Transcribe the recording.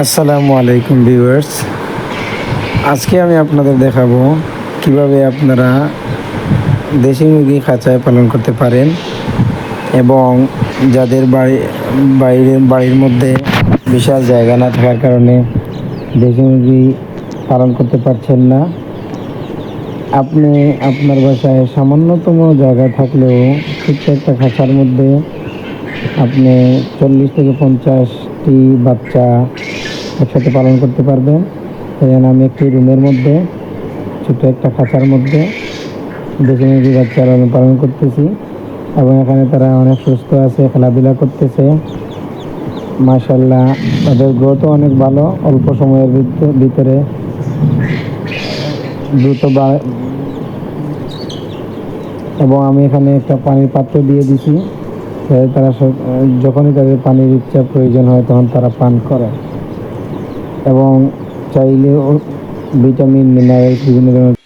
আসসালামু আলাইকুম ভিউয়ার্স। আজকে আমি আপনাদের দেখাবো কীভাবে আপনারা দেশি মুরগি খাঁচায় পালন করতে পারেন এবং যাদের বাড়ি বাইরের বাড়ির মধ্যে বিশাল জায়গা না থাকার কারণে দেশি মুরগি পালন করতে পারছেন না। আপনি আপনার বাসায় সামান্যতম জায়গা থাকলেও একটা খাঁচার মধ্যে আপনি চল্লিশ থেকে পঞ্চাশটি বাচ্চা একসাথে পালন করতে পারবেন এখানে আমি একটি রুমের মধ্যে ছোট একটা খাঁচার মধ্যে দেশি মুরগি বাচ্চা লালন পালন করতেছি এবং এখানে তারা অনেক সুস্থ আছে, খেলাধুলা করতেছে। মাশাল্লাহ তাদের গ্রোথও অনেক ভালো। অল্প সময়ের ভিত- ভিতরে দ্রুত এবং আমি এখানে একটা পানির পাত্র দিয়ে দিছি। তারা যখনই তাদের পানির ইচ্ছা প্রয়োজন হয়, তখন তারা পান করে। এবং চাইলেও ভিটামিন মিনারেল বিভিন্ন ধরনের